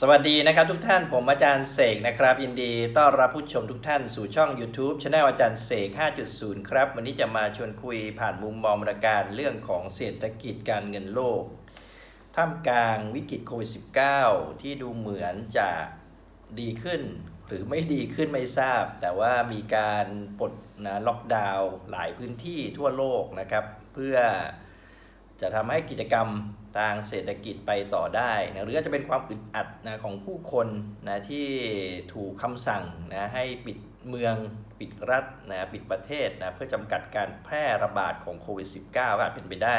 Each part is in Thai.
สวัสดีนะครับทุกท่านผมอาจารย์เสกนะครับ ยินดีต้อนรับผู้ชมทุกท่านสู่ช่อง YouTube channel อาจารย์เสก 5.0 ครับ วันนี้จะมาชวนคุยผ่านมุมมองรรยการเรื่องของเศรษฐกิจการเงินโลก ท่ามกลางวิกฤตโควิด -19 ที่ดูเหมือนจะดีขึ้น หรือไม่ดีขึ้นไม่ทราบ แต่ว่ามีการปลดนะล็อกดาวน์หลายพื้นที่ทั่วโลกนะครับ เพื่อ จะทำให้กิจกรรมทางเศรษฐกิจไปต่อได้นะหรืออาจจะเป็นความอึดอัดนะของผู้คนนะที่ถูกคำสั่งนะให้ปิดเมืองปิดรัฐนะปิดประเทศนะเพื่อจำกัดการแพร่ระบาดของโควิด -19 ก็อาจเป็นไปได้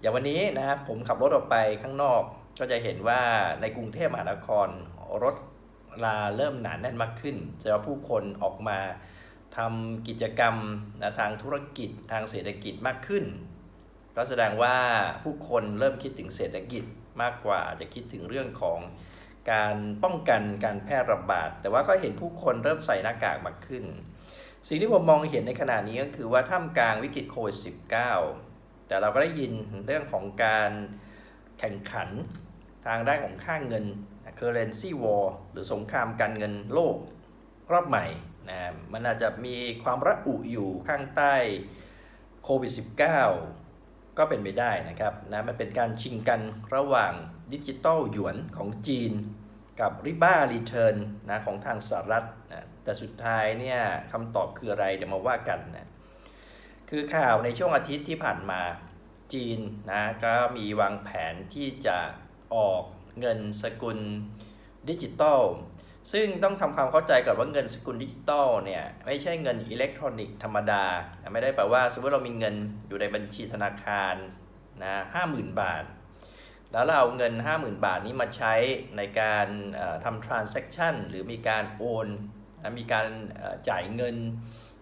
อย่างวันนี้นะครับผมขับรถออกไปข้างนอกก็จะเห็นว่าในกรุงเทพมหานครรถลาเริ่มหนาแน่นมากขึ้นแสดงว่าผู้คนออกมาทำกิจกรรมนะทางธุรกิจทางเศรษฐกิจมากขึ้น ก็แสดงว่าผู้คนเริ่มคิดถึงเศรษฐกิจมากกว่าจะคิดถึงเรื่องของการป้องกันการแพร่ระบาด แต่ว่าก็เห็นผู้คนเริ่มใส่หน้ากากมากขึ้น สิ่งที่ผมมองเห็นในขณะนี้ก็คือว่าท่ามกลางวิกฤตโควิด -19 แต่เราก็ได้ยินเรื่องของการแข่งขันทางด้านของค่างเงิน currency war หรือสงครามการเงินโลกรอบใหม่นะมันอาจจะมีความระอุอยู่ข้างใต้โควิด -19 ก็เป็นไปได้นะครับนะมันเป็นการชิงกันระหว่างดิจิตอลหยวนของจีน กับริบ้ารีเทิร์นนะของทางสหรัฐนะแต่สุดท้ายเนี่ยคำตอบคืออะไรเดี๋ยวมาว่ากันนะคือข่าวในช่วงอาทิตย์ที่ผ่านมาจีนนะก็มีวางแผนที่จะออกเงินสกุลดิจิตอล ซึ่งต้องทำความเข้าใจก่อนว่าเงินสกุลดิจิตอลเนี่ยไม่ใช่เงินอิเล็กทรอนิกส์ธรรมดา ไม่ได้แปลว่าสมมติเรามีเงินอยู่ในบัญชีธนาคารนะห้าหมื่นบาท แล้วเราเอาเงิน 50,000 บาทนี้มาใช้ในการทำ transaction หรือมีการโอนนะมีการจ่ายเงิน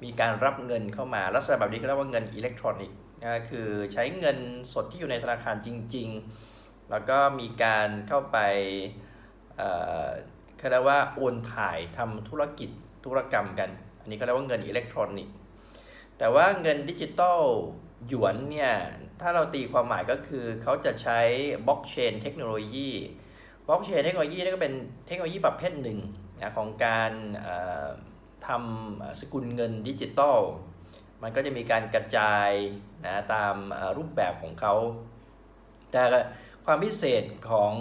มีการรับเงินเข้ามา ลักษณะแบบนี้เขาเรียกว่าเงินอิเล็กทรอนิกส์นะคือใช้เงินสดที่อยู่ในธนาคารจริง ๆ แล้วก็มีการเข้าไป เขาเรียกว่าโอนถ่ายทำธุรกิจธุรกรรมกัน อันนี้เขาเรียกว่าเงินอิเล็กทรอนิกส์แต่ว่าเงินดิจิตอลหยวนเนี่ยถ้าเราตีความหมายก็คือเขาจะใช้บล็อกเชนเทคโนโลยีบล็อกเชนเทคโนโลยีนี่ก็เป็นเทคโนโลยีประเภทหนึ่งนะของการทำสกุลเงินดิจิตอลมันก็จะมีการกระจายนะตามรูปแบบของเขา แต่ ความพิเศษของ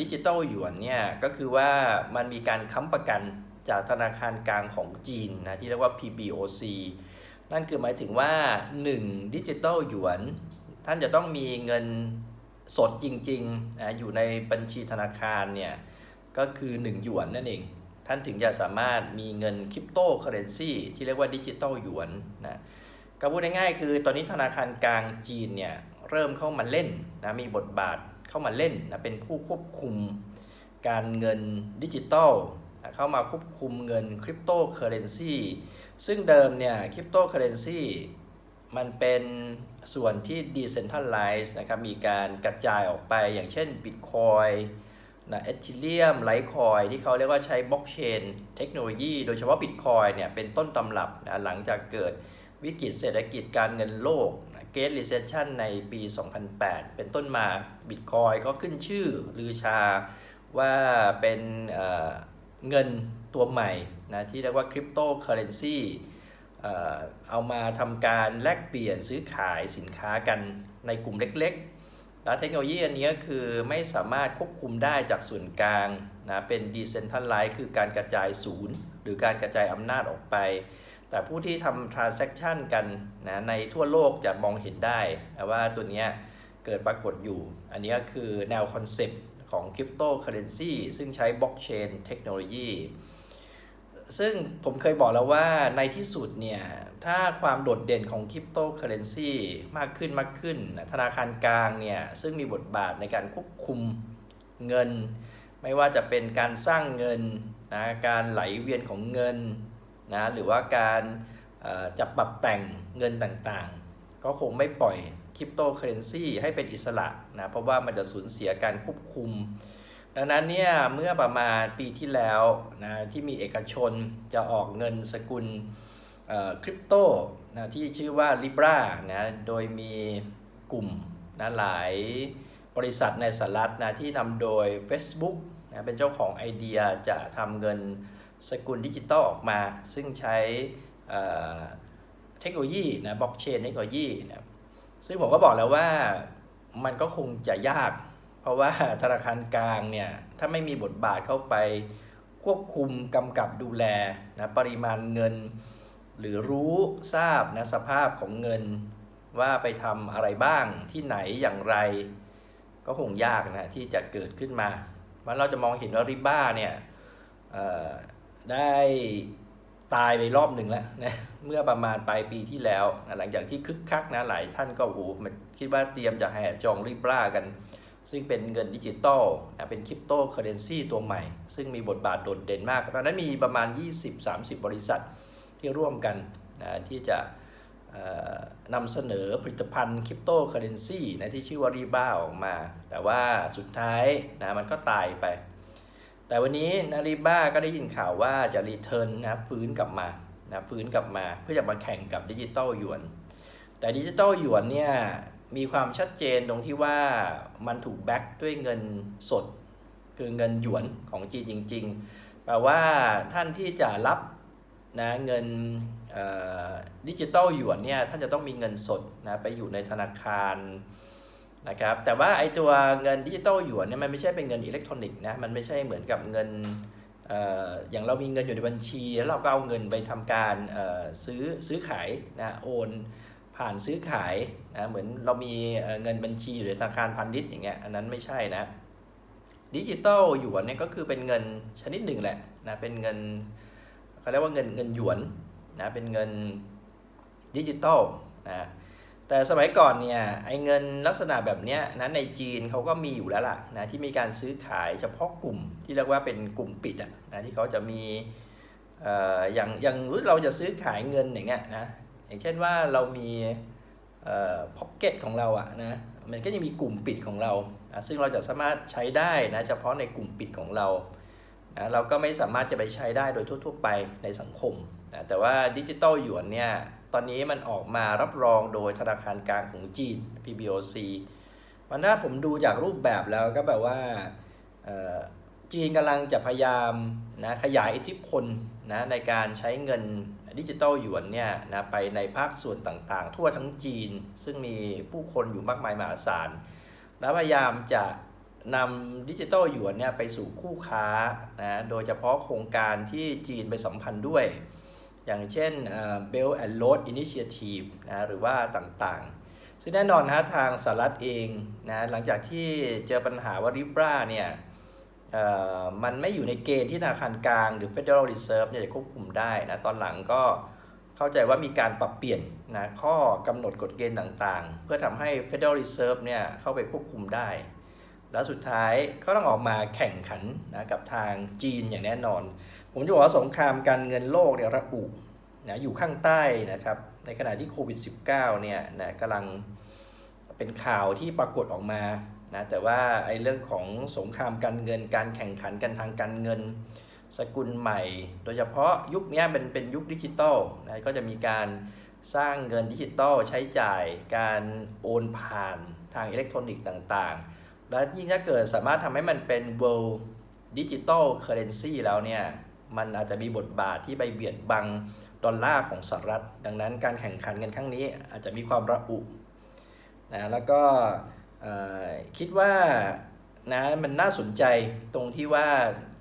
ดิจิตอลหยวนเนี่ยก็คือว่ามันมีการค้ำประกันจากธนาคารกลางของจีนนะที่เรียกว่า PBOC นั่นคือหมายถึงว่า 1. ดิจิตอลหยวน ท่านจะต้องมีเงินสดจริงๆนะอยู่ในบัญชีธนาคารเนี่ยก็คือ 1 หยวนนั่นเอง ท่านถึงจะสามารถมีเงินคริปโตเคอเรนซีที่เรียกว่าดิจิตอลหยวนนะก็พูดง่ายๆคือตอนนี้ธนาคารกลางจีนเนี่ย เริ่มเข้ามาเล่นนะมีบทบาทเข้ามาเล่นนะเป็นผู้ควบคุมการเงินดิจิตอลเข้ามาควบคุมเงินคริปโตเคอเรนซีซึ่งเดิมเนี่ยคริปโตเคอเรนซีมันเป็นส่วนที่ decentralized นะครับมีการกระจายออกไปอย่างเช่น Bitcoin นะเอทิเลียมไลท์คอยที่เขาเรียกว่าใช้บล็อกเชนเทคโนโลยีโดยเฉพาะ Bitcoin เนี่ยเป็นต้นตำรับนะหลังจากเกิดวิกฤตเศรษฐกิจการเงินโลก เกตรีเซชันในปี 2008 เป็นต้นมา Bitcoin ก็ขึ้นชื่อลือชาว่าเป็นเเงินตัวใหม่นะที่เรียกว่าคริปโตเคอเรนซีเอามาทำการแลกเปลี่ยนซื้อขายสินค้ากันในกลุ่มเล็กๆ และเทคโนโลยีอันนี้คือไม่สามารถควบคุมได้จากส่วนกลางนะเป็น decentralized คือการกระจายศูนย์ หรือการกระจายอำนาจออกไป แต่ผู้ที่ทำ transaction กันนะในทั่วโลกจะมองเห็นได้นะว่าตัวนี้เกิดปรากฏอยู่ อันนี้คือแนวคอนเซปต์ของคริปโตเคอเรนซีซึ่งใช้บล็อกเชนเทคโนโลยีซึ่งผมเคยบอกแล้วว่าในที่สุดเนี่ย ถ้าความโดดเด่นของคริปโตเคอเรนซีมากขึ้นมากขึ้น ธนาคารกลางเนี่ย ซึ่งมีบทบาทในการควบคุมเงิน ไม่ว่าจะเป็นการสร้างเงินนะการไหลเวียนของเงิน นะหรือว่าการจะปรับแต่งเงินต่างๆ ก็คงไม่ปล่อยคริปโตเคอเรนซีให้เป็นอิสระนะเพราะว่ามันจะสูญเสียการควบคุม ดังนั้นเนี่ยเมื่อประมาณปีที่แล้วนะที่มีเอกชนจะออกเงินสกุลคริปโตนะที่ชื่อว่า Libra นะโดยมีกลุ่มนะหลายบริษัทในสหรัฐนะที่นำโดย Facebook นะเป็นเจ้าของไอเดียจะทำเงิน สกุลดิจิตอลออกมา ซึ่งใช้เทคโนโลยีนะบล็อกเชนเทคโนโลยีนะซึ่งผมก็บอกแล้วว่ามันก็คงจะยาก เพราะว่าธนาคารกลางเนี่ยถ้าไม่มีบทบาทเข้าไปควบคุมกำกับดูแลนะปริมาณเงิน หรือรู้ทราบนะสภาพของเงินว่าไปทำอะไรบ้างที่ไหนอย่างไร ก็คงยากนะที่จะเกิดขึ้นมามันเราจะมองเห็นว่าริบ้าเนี่ย ได้ตายไปรอบหนึ่งแล้วนะเมื่อประมาณปลายปีที่แล้วนะหลังจากที่คึกคักนะหลายท่านก็โอ้โหมันคิดว่าเตรียมจะแห่จองริบ้ากัน ซึ่งเป็นเงินดิจิตอลนะเป็นคริปโตเคอเรนซีตัวใหม่ ซึ่งมีบทบาทโดดเด่นมากตอนนั้นมีประมาณ 20-30 บริษัทที่ร่วมกันนะที่จะนำเสนอผลิตภัณฑ์คริปโตเคอเรนซีนะที่ชื่อว่ารีบ้าออกมา แต่ว่าสุดท้ายนะมันก็ตายไป แต่วันนี้นารีบ้าก็ได้ยินข่าวว่าจะรีเทิร์นนะฟื้นกลับมานะฟื้นกลับมาเพื่อจะมาแข่งกับดิจิตอลหยวน แต่ดิจิตอลหยวนเนี่ยมีความชัดเจนตรงที่ว่ามันถูกแบ็กด้วยเงินสด คือเงินหยวนของจีนจริง ๆ แปลว่าท่านที่จะรับนะเงินดิจิตอลหยวนเนี่ยท่านจะต้องมีเงินสดนะไปอยู่ในธนาคาร นะครับแต่ว่าไอตัวเงินดิจิตอลหยวนเนี่ยมันไม่ใช่เป็นเงินอิเล็กทรอนิกส์นะมันไม่ใช่เหมือนกับเงินเอ่ออย่างเรามีเงินอยู่ในบัญชี แล้วเราก็เอาเงินไปทำการเอ่อซื้อซื้อขายนะโอนผ่านซื้อขายนะเหมือนเรามีเอ่อเงินบัญชีอยู่ในธนาคารพาณิชย์อย่างเงี้ยอันนั้นไม่ใช่นะดิจิตอลหยวนเนี่ยก็คือเป็นเงินชนิดหนึ่งแหละนะเป็นเงินเขาเรียกว่าเงินเงินหยวนนะเป็นเงินดิจิตอลนะ แต่สมัยก่อนเนี่ยไอ้เงินลักษณะแบบนี้นะในจีนเขาก็มีอยู่แล้วล่ะนะที่มีการซื้อขายเฉพาะกลุ่มที่เรียกว่าเป็นกลุ่มปิดอะนะที่เขาจะมีเอ่ออย่างอย่างเราจะซื้อขายเงินอย่างเงี้ยนะอย่างเช่นว่าเรามีพ็อกเก็ตของเราอะนะมันก็จะมีกลุ่มปิดของเรานะซึ่งเราจะสามารถใช้ได้นะเฉพาะในกลุ่มปิดของเรานะเราก็ไม่สามารถจะไปใช้ได้โดยทั่ว ๆ ไปในสังคม นะแต่ว่าดิจิตอลหยวนเนี่ยตอนนี้มันออกมารับรองโดยธนาคารกลางของจีน PBOC มันถ้าผมดูจากรูปแบบแล้วก็แบบว่าจีนกำลังจะพยายามนะขยายอิทธิพลนะในการใช้เงินดิจิตอลหยวนเนี่ยนะไปในภาคส่วนต่างๆ ทั่วทั้งจีนซึ่งมีผู้คนอยู่มากมายมหาศาล แล้วพยายามจะนำดิจิตอลหยวนเนี่ยไปสู่คู่ค้านะโดยเฉพาะโครงการที่จีนไปสัมพันธ์ด้วย อย่างเช่นเอ่อ Belt and Road Initiative นะหรือว่าต่างๆ ซึ่งแน่นอนนะทางสหรัฐเองนะหลังจากที่เจอปัญหาว่าริบราเนี่ยมันไม่อยู่ในเกณฑ์ที่ธนาคารกลาง หรือ Federal Reserve เนี่ยจะควบคุมได้นะตอนหลังก็เข้าใจว่ามีการปรับเปลี่ยนนะข้อกำหนดกฎเกณฑ์ต่างๆ เพื่อทำให้ Federal Reserve เนี่ยเข้าไปควบคุมได้ แล้วสุดท้ายก็ต้องออกมาแข่งขันนะกับทางจีนอย่างแน่นอน ผมจะบอกว่าสงครามการเงินโลกเนี่ยระอุนะอยู่ข้างใต้นะครับ ในขณะที่โควิด -19 เนี่ยนะกำลังเป็นข่าวที่ปรากฏออกมานะแต่ว่าไอ้เรื่องของสงครามการเงิน การแข่งขันกันทางการเงิน สกุลใหม่ โดยเฉพาะยุคนี้เป็นเป็นยุคดิจิตอลนะก็จะมีการสร้างเงินดิจิตอลใช้จ่ายการโอนผ่านทางอิเล็กทรอนิกส์ต่างๆ และยิ่งถ้าเกิดสามารถทำให้มันเป็น world digital currency แล้วเนี่ย มันอาจจะมีบทบาทที่ไปเบียดบังดอลลาร์ของสหรัฐ ดังนั้นการแข่งขันกันครั้งนี้อาจจะมีความระอุนะแล้วก็คิดว่านะมันน่าสนใจตรงที่ว่า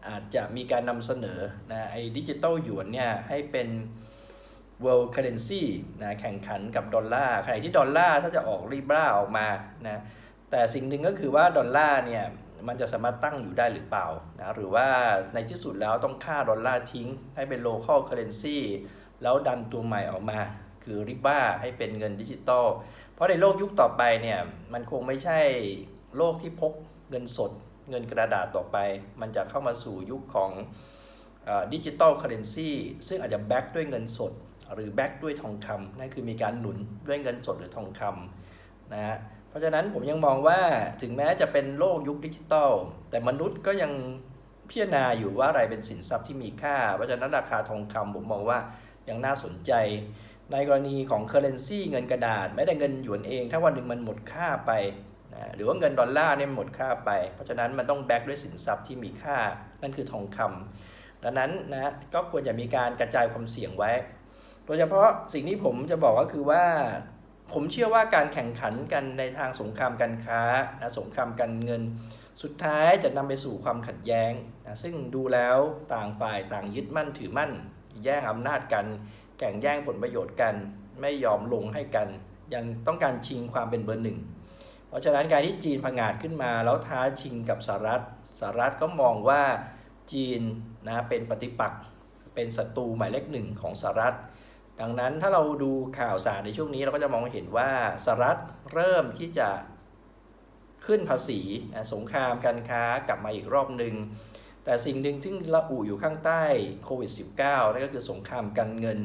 อาจจะมีการนำเสนอนะไอ้ดิจิตอลหยวนเนี่ยให้เป็น world currency นะแข่งขันกับดอลลาร์ขณะที่ดอลลาร์ถ้าจะออกรีบราออกมานะแต่สิ่งหนึ่งก็คือว่าดอลลาร์เนี่ย มันจะสามารถตั้งอยู่ได้หรือเปล่านะหรือว่าในที่สุดแล้วต้องค่าดอลลาร์ทิ้ง ให้เป็น local currency แล้วดันตัวใหม่ออกมา คือริบ้าให้เป็นเงินดิจิตอลเพราะในโลกยุคต่อไปเนี่ยมันคงไม่ใช่โลกที่พกเงินสด เงินกระดาษต่อไป มันจะเข้ามาสู่ยุคของดิจิตอลเคอเรนซีซึ่งอาจจะแบ็กด้วยเงินสด หรือแบ็กด้วยทองคำนั่นคือมีการหนุนด้วยเงินสดหรือทองคำนะฮะ เพราะฉะนั้นผมยังมองว่าถึงแม้จะเป็นโลกยุคดิจิตอลแต่มนุษย์ก็ยังพิจารณาอยู่ว่าอะไรเป็นสินทรัพย์ที่มีค่า เพราะฉะนั้นราคาทองคำผมมองว่ายังน่าสนใจ ในกรณีของเคอร์เรนซีเงินกระดาษไม่ได้เงินหยวนเอง ถ้าวันหนึ่งมันหมดค่าไปนะหรือว่าเงินดอลลาร์เนี่ยหมดค่าไป เพราะฉะนั้นมันต้องแบ็กด้วยสินทรัพย์ที่มีค่า นั่นคือทองคำดังนั้นนะก็ควรจะมีการกระจายความเสี่ยงไว้ โดยเฉพาะสิ่งที่ผมจะบอกก็คือว่า ผมเชื่อว่าการแข่งขันกันในทางสงครามการค้านะสงครามการเงิน สุดท้ายจะนำไปสู่ความขัดแย้งนะซึ่งดูแล้วต่างฝ่ายต่างยึดมั่นถือมั่น แย่งอำนาจกัน แข่งแย่งผลประโยชน์กัน ไม่ยอมลงให้กัน ยังต้องการชิงความเป็นเบอร์หนึ่ง เพราะฉะนั้นการที่จีนผงาดขึ้นมาแล้วท้าชิงกับสหรัฐสหรัฐก็มองว่าจีนนะเป็นปฏิปักษ์เป็นศัตรูหมายเลขหนึ่งของสหรัฐ ดังนั้นถ้าเราดูข่าวสารในช่วงนี้เราก็จะมองเห็นว่าสหรัฐเริ่มที่จะขึ้นภาษีสงครามการค้ากลับมาอีกรอบหนึ่งแต่สิ่งหนึ่งซึ่งระอุอยู่ข้างใต้โควิด -19 นั่นก็คือสงครามการเงิน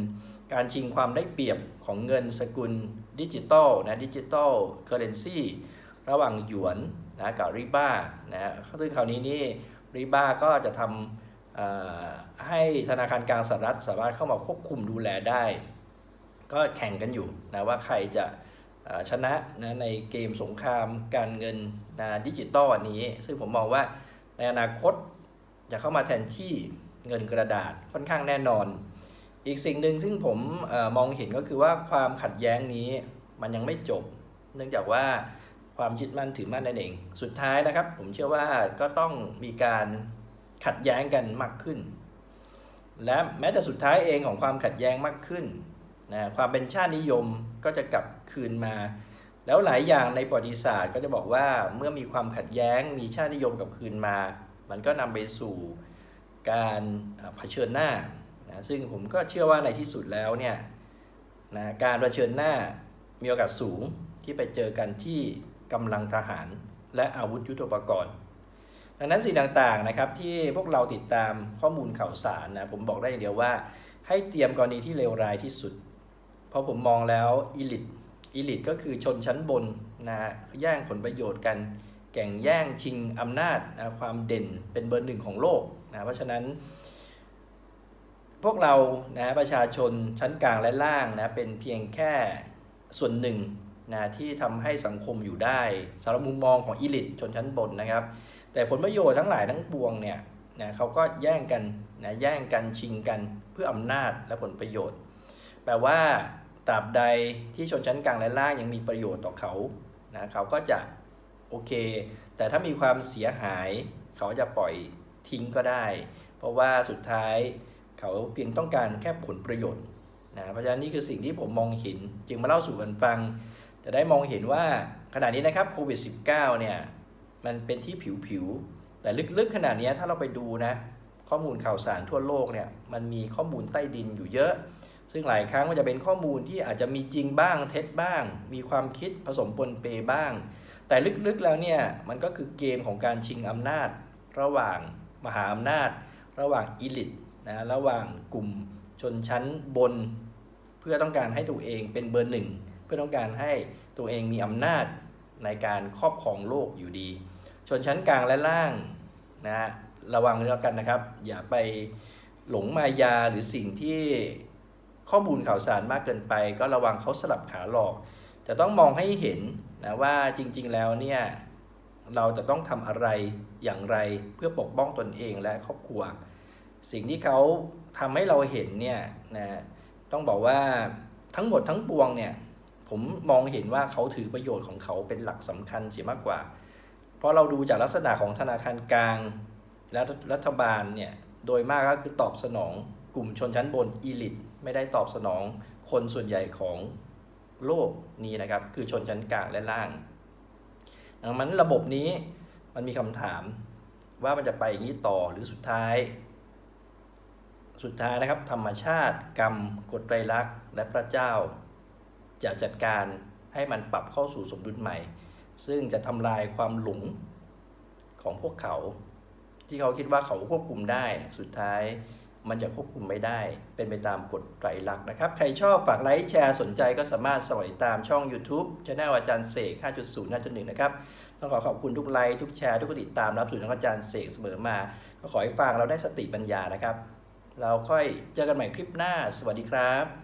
การชิงความได้เปรียบของเงินสกุลดิจิตอลนะดิจิตอลเคอร์เรนซีระหว่างหยวนนะกับริบ้านะซึ่งคราวนี้นี่ริบ้าก็จะทำ ให้ธนาคารกลางสหรัฐสามารถเข้ามาควบคุมดูแลได้ ก็แข่งกันอยู่นะว่าใครจะชนะนะในเกมสงครามการเงินนะดิจิตอลนี้ ซึ่งผมมองว่าในอนาคตจะเข้ามาแทนที่เงินกระดาษค่อนข้างแน่นอน อีกสิ่งหนึ่งซึ่งผมอมองเห็นก็คือว่าความขัดแย้งนี้มันยังไม่จบ เนื่องจากว่าความยึดมั่นถือมั่นนั่นเอง สุดท้ายนะครับ ผมเชื่อว่าก็ต้องมีการ ขัดแย้งกันมากขึ้น และแม้แต่สุดท้ายเองของความขัดแย้งมากขึ้นนะความเป็นชาตินิยมก็จะกลับคืนมา แล้วหลายอย่างในประวัติศาสตร์ก็จะบอกว่าเมื่อมีความขัดแย้งมีชาตินิยมกลับคืนมา มันก็นำไปสู่การเผชิญหน้านะซึ่งผมก็เชื่อว่าในที่สุดแล้วเนี่ยนะการเผชิญหน้ามีโอกาสสูงที่ไปเจอกันที่กำลังทหารและอาวุธยุทโธปกรณ์ ดังนั้นสิ่งต่างๆนะครับที่พวกเราติดตามข้อมูลข่าวสารนะผมบอกได้อย่างเดียวว่า ให้เตรียมกรณีที่เลวร้ายที่สุด เพราะผมมองแล้วอีลิทอีลิทก็คือชนชั้นบนนะฮะแย่งผลประโยชน์กัน แข่งแย่งชิงอำนาจนะความเด่นเป็นเบอร์หนึ่งของโลกนะเพราะฉะนั้น พวกเรานะประชาชนชั้นกลางและล่างนะเป็นเพียงแค่ส่วนหนึ่งนะที่ทำให้สังคมอยู่ได้สำหรับมุมมองของอีลิทชนชั้นบนนะครับ แต่ผลประโยชน์ทั้งหลายทั้งปวงเนี่ยนะเขาก็แย่งกันนะแย่งกันชิงกันเพื่ออำนาจและผลประโยชน์ แปลว่าตราบใดที่ชนชั้นกลางและล่างยังมีประโยชน์ต่อเขานะเขาก็จะโอเค แต่ถ้ามีความเสียหายเขาจะปล่อยทิ้งก็ได้ เพราะว่าสุดท้ายเขาเพียงต้องการแค่ผลประโยชน์นะเพราะฉะนั้นนี่คือสิ่งที่ผมมองเห็น จึงมาเล่าสู่กันฟัง จะได้มองเห็นว่าขณะนี้นะครับโควิด -19 เนี่ย มันเป็นที่ผิวๆ แต่ลึกๆขนาดนี้ถ้าเราไปดูนะ ข้อมูลข่าวสารทั่วโลกเนี่ยมันมีข้อมูลใต้ดินอยู่เยอะ ซึ่งหลายครั้งมันจะเป็นข้อมูลที่อาจจะมีจริงบ้างเท็จบ้าง มีความคิดผสมปนเปบ้าง แต่ลึกๆแล้วเนี่ยมันก็คือเกมของการชิงอำนาจ ระหว่างมหาอำนาจ ระหว่างอีลิทนะระหว่างกลุ่มชนชั้นบน เพื่อต้องการให้ตัวเองเป็นเบอร์หนึ่งเพื่อต้องการให้ตัวเองมีอำนาจในการครอบครองโลกอยู่ดี ชนชั้นกลางและล่างนะระวังแล้วกันนะครับ อย่าไปหลงมายาหรือสิ่งที่ข้อมูลข่าวสารมากเกินไป ก็ระวังเขาสลับขาหลอก จะต้องมองให้เห็นนะว่าจริง ๆ แล้วเนี่ยเราจะต้องทำอะไรอย่างไรเพื่อปกป้องตนเองและครอบครัว สิ่งที่เขาทำให้เราเห็นเนี่ยนะต้องบอกว่าทั้งหมดทั้งปวงเนี่ยผมมองเห็นว่าเขาถือประโยชน์ของเขาเป็นหลักสำคัญเสียมากกว่า ราะเราดูจากลักษณะของธนาคารกลางและรัฐบาลเนี่ยโดยมากก็คือตอบสนองกลุ่มชนชั้นบนอีลิทไม่ได้ตอบสนองคนส่วนใหญ่ของโลกนี้นะครับ คือชนชั้นกลางและล่างดังนั้นระบบนี้มันมีคำถามว่ามันจะไปอย่างนี้ต่อหรือสุดท้าย สุดท้ายนะครับ ธรรมชาติกรรมกฎไตรลักษณ์และพระเจ้า จะจัดการให้มันปรับเข้าสู่สมดุลใหม่ ซึ่งจะทำลายความหลงของพวกเขา ที่เขาคิดว่าเขาควบคุมได้สุดท้ายมันจะควบคุมไม่ได้ เป็นไปตามกฎไตรลักษณ์นะครับ ใครชอบฝากไลค์แชร์สนใจก็สามารถสมัครตามช่อง YouTube ช anel อาจารย์เสก 5.0 5.1 นะครับ ต้องขอขอบคุณทุกไลค์ทุกแชร์ทุกติดตามรับสู่ทางอาจารย์เสกเสมอมา ก็ขอให้ฟังเราได้สติปัญญานะครับ เราค่อยเจอกันใหม่คลิปหน้า สวัสดีครับ